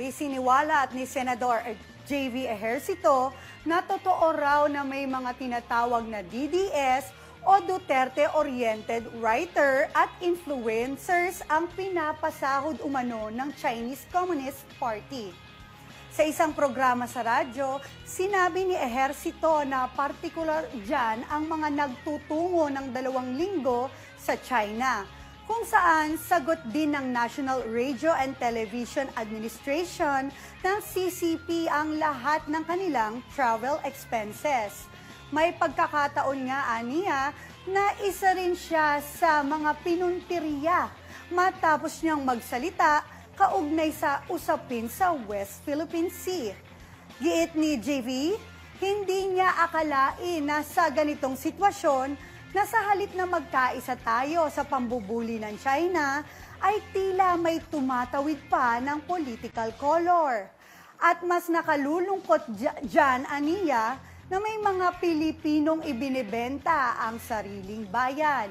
Isiniwalat ni Senador J.V. Ejercito na totoo raw na may mga tinatawag na DDS o Duterte-oriented writer at influencers ang pinapasahod umano ng Chinese Communist Party. Sa isang programa sa radyo, sinabi ni Ejercito na partikular dyan ang mga nagtutungo ng dalawang linggo sa China, kung saan sagot din ng National Radio and Television Administration ng CCP ang lahat ng kanilang travel expenses. May pagkakataon nga aniya na isa rin siya sa mga pinuntiriya matapos niyang magsalita kaugnay sa usapin sa West Philippine Sea. Giit ni JV, hindi niya akalain na sa ganitong sitwasyon na sa halip na magkaisa tayo sa pambubuli ng China, ay tila may tumatawid pa ng political color. At mas nakalulungkot dya- dyan, Aniya, na may mga Pilipinong ibinibenta ang sariling bayan.